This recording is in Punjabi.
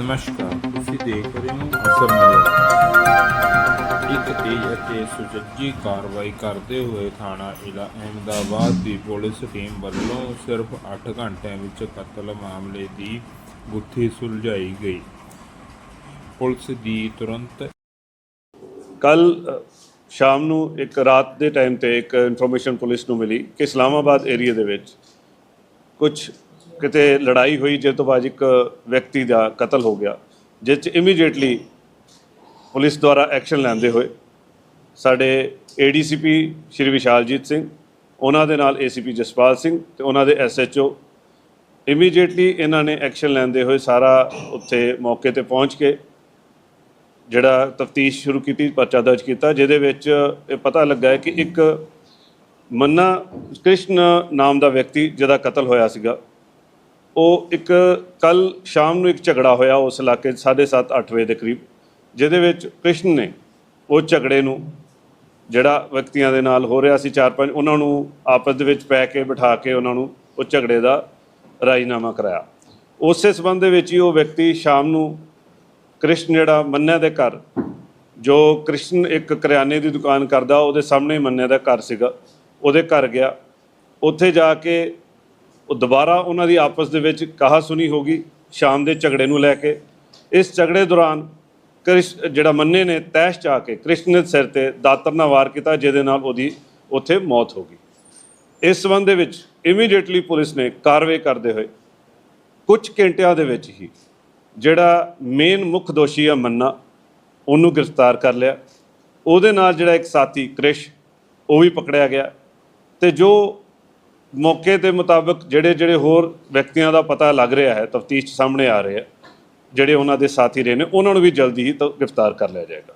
ਨਮਸਕਾਰ ਤੁਸੀਂ ਦੇਖ ਰਹੇ ਹੋ ਅਸਰ ਨਜ਼ਰ ਇੱਕ ਤੇਜ਼ ਅਤੇ ਸੁਚੱਜੀ ਕਾਰਵਾਈ ਕਰਦੇ ਹੋਏ ਥਾਣਾ ਇਲਾ ਅਹਿਮਦਾਬਾਦ ਦੀ ਪੁਲਿਸ ਟੀਮ ਵੱਲੋਂ ਸਿਰਫ 8 ਘੰਟਿਆਂ ਵਿੱਚ ਕਤਲ ਮਾਮਲੇ ਦੀ ਗੁੱਥੀ ਸੁਲਝਾਈ ਗਈ। ਪੁਲਿਸ ਦੀ ਤੁਰੰਤ ਕੱਲ ਸ਼ਾਮ ਨੂੰ ਇੱਕ ਰਾਤ ਦੇ ਟਾਈਮ ਤੇ ਇੱਕ ਇਨਫੋਰਮੇਸ਼ਨ ਪੁਲਿਸ ਨੂੰ ਮਿਲੀ ਕਿ ਇਸਲਾਮਾਬਾਦ ਏਰੀਆ ਦੇ ਵਿੱਚ ਕੁਝ ਕਿਤੇ ਲੜਾਈ ਹੋਈ ਜਿਸ ਤੋਂ ਬਾਅਦ ਇੱਕ ਵਿਅਕਤੀ ਦਾ ਕਤਲ ਹੋ ਗਿਆ, ਜਿਸ 'ਚ ਇਮੀਡੀਏਟਲੀ ਪੁਲਿਸ ਦੁਆਰਾ ਐਕਸ਼ਨ ਲੈਂਦੇ ਹੋਏ ਸਾਡੇ ਏਡੀਸੀਪੀ ਸ਼੍ਰੀ ਵਿਸ਼ਾਲਜੀਤ ਸਿੰਘ, ਉਹਨਾਂ ਦੇ ਨਾਲ ਏਸੀਪੀ ਜਸਪਾਲ ਸਿੰਘ ਤੇ ਉਹਨਾਂ ਦੇ ਐਸਐਚਓ ਇਮੀਡੀਏਟਲੀ ਇਹਨਾਂ ਨੇ ਐਕਸ਼ਨ ਲੈਂਦੇ ਹੋਏ ਸਾਰਾ ਉੱਥੇ ਮੌਕੇ ਤੇ ਪਹੁੰਚ ਕੇ ਜਿਹੜਾ ਤਫਤੀਸ਼ ਸ਼ੁਰੂ ਕੀਤੀ, ਪਰਚਾ ਦਰਜ ਕੀਤਾ, ਜਿਹਦੇ ਵਿੱਚ ਇਹ ਪਤਾ ਲੱਗਾ ਹੈ ਕਿ ਇੱਕ ਮੰਨਾ ਕ੍ਰਿਸ਼ਨ ਨਾਮ ਦਾ ਵਿਅਕਤੀ ਜਿਹਦਾ ਕਤਲ ਹੋਇਆ ਸੀਗਾ। ਉਹ ਇੱਕ ਕੱਲ ਸ਼ਾਮ ਨੂੰ ਇੱਕ ਝਗੜਾ ਹੋਇਆ ਉਸ ਇਲਾਕੇ 'ਚ 7:30 8 ਵਜੇ ਦੇ ਕਰੀਬ, ਜਿਹਦੇ ਵਿੱਚ ਕ੍ਰਿਸ਼ਨ ਨੇ ਉਹ ਝਗੜੇ ਨੂੰ, ਜਿਹੜਾ ਵਿਅਕਤੀਆਂ ਦੇ ਨਾਲ ਹੋ ਰਿਹਾ ਸੀ ਚਾਰ ਪੰਜ, ਉਹਨਾਂ ਨੂੰ ਆਪਸ ਦੇ ਵਿੱਚ ਪੈ ਕੇ ਬਿਠਾ ਕੇ ਉਹਨਾਂ ਨੂੰ ਉਹ ਝਗੜੇ ਦਾ ਰਾਜੀਨਾਮਾ ਕਰਾਇਆ। ਉਸੇ ਸਬੰਧ ਦੇ ਵਿੱਚ ਹੀ ਉਹ ਵਿਅਕਤੀ ਸ਼ਾਮ ਨੂੰ ਕ੍ਰਿਸ਼ਨ ਜਿਹੜਾ ਮੰਨਿਆ ਦੇ ਘਰ, ਜੋ ਕ੍ਰਿਸ਼ਨ ਇੱਕ ਕਰਿਆਨੇ ਦੀ ਦੁਕਾਨ ਕਰਦਾ, ਉਹਦੇ ਸਾਹਮਣੇ ਮੰਨਿਆ ਦਾ ਘਰ ਸੀਗਾ, ਉਹਦੇ ਘਰ ਗਿਆ। ਉੱਥੇ ਜਾ ਕੇ ਉਹ ਦੁਬਾਰਾ ਉਹਨਾਂ ਦੀ ਆਪਸ ਦੇ ਵਿੱਚ ਕਹਾ ਸੁਣੀ ਹੋ ਗਈ ਸ਼ਾਮ ਦੇ ਝਗੜੇ ਨੂੰ ਲੈ ਕੇ। ਇਸ ਝਗੜੇ ਦੌਰਾਨ ਕ੍ਰਿਸ਼, ਜਿਹੜਾ ਮੰਨੇ ਨੇ ਤੈਸ਼ ਚ ਆ ਕੇ ਕ੍ਰਿਸ਼ਨ ਦੇ ਸਿਰ ਤੇ ਦਾਤਰ ਨਾਲ ਵਾਰ ਕੀਤਾ, ਜਿਹਦੇ ਨਾਲ ਉਹਦੀ ਉੱਥੇ ਮੌਤ ਹੋ ਗਈ। ਇਸ ਸੰਬੰਧ ਦੇ ਵਿੱਚ ਇਮੀਡੀਏਟਲੀ ਪੁਲਿਸ ਨੇ ਕਾਰਵਾਈ ਕਰਦੇ ਹੋਏ ਕੁਝ ਘੰਟਿਆਂ ਦੇ ਵਿੱਚ ਹੀ ਜਿਹੜਾ ਮੇਨ ਮੁੱਖ ਦੋਸ਼ੀ ਆ ਮੰਨਾ, ਉਹਨੂੰ ਗ੍ਰਿਫਤਾਰ ਕਰ ਲਿਆ। ਉਹਦੇ ਨਾਲ ਜਿਹੜਾ ਇੱਕ ਸਾਥੀ ਕ੍ਰਿਸ਼, ਉਹ ਵੀ ਪਕੜਿਆ ਗਿਆ ਤੇ ਜੋ ਮੌਕੇ ਦੇ ਮੁਤਾਬਕ ਜਿਹੜੇ ਜਿਹੜੇ ਹੋਰ ਵਿਅਕਤੀਆਂ ਦਾ ਪਤਾ ਲੱਗ ਰਿਹਾ ਹੈ, ਤਫਤੀਸ਼ ਸਾਹਮਣੇ ਆ ਰਹੇ ਆ ਜਿਹੜੇ ਉਹਨਾਂ ਦੇ ਸਾਥੀ ਰਹੇ ਨੇ, ਉਹਨਾਂ ਨੂੰ ਵੀ ਜਲਦੀ ਹੀ ਤ- ਗ੍ਰਿਫਤਾਰ ਕਰ ਲਿਆ ਜਾਏਗਾ।